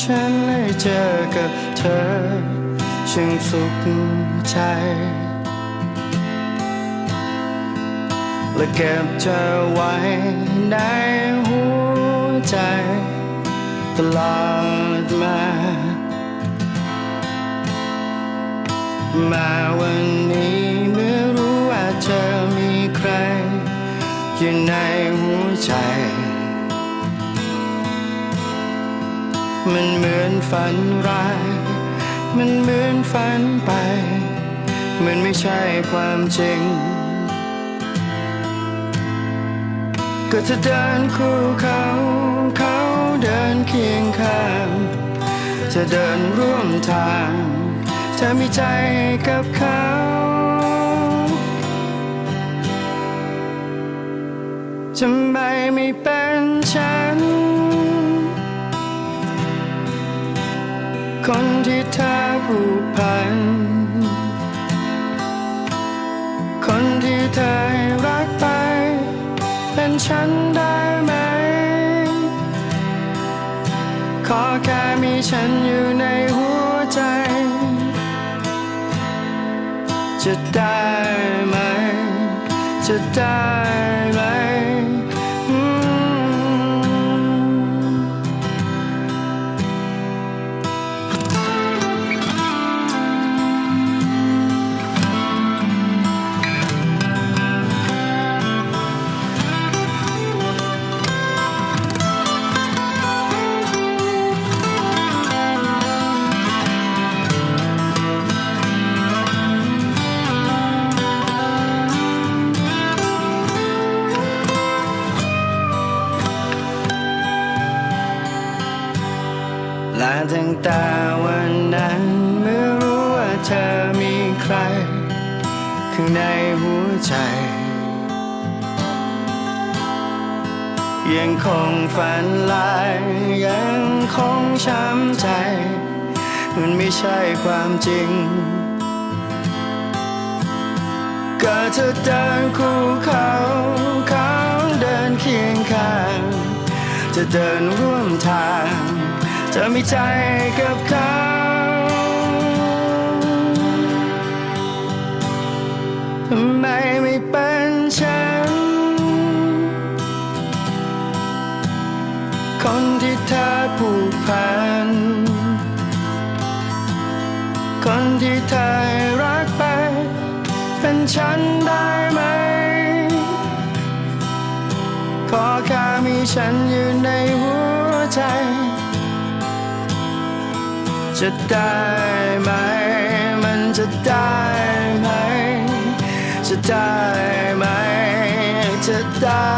ฉันได้เจอกับเธอช่างสุขใจ และเก็บเธอไว้ในหัวใจ ตลอดมามาวันนี้เมื่อรู้ว่าเธอมีใครอยู่ในหัวใจ มันเหมือนฝันร้าย มันเหมือนฝันไป มันไม่ใช่ความจริง ก็เธอเดินคู่เขา เขาเดินเคียงข้างเธอเดินร่วมทางเธอมีใจกับเขาทำไมไม่เป็น ธอให้รักไป เป็นฉันได้ไหม ขอแค่มีฉันอยู่ในหัวใจ จะได้ไหม จะได้ และตั้งแต่วันนั้นเมื่อรู้ว่าเธอมีใคร ข้างในหัวใจ ยังคงฝันลายยังคงช้ำใจ มันไม่ใช่ความจริงก็เธอเดินคู่เขาเขาเดินเคียงข้าง จะเดินร่วมทาง เธอมีใจกับเขาทำไมไม่เป็นฉัน คนที่เธอผูกพัน คนที่เธอรักไป เป็นฉันได้ไหม ขอแค่มีฉันอยู่ใน จะได้ไหม มันจะได้ไหม จะได้ไหมจะได้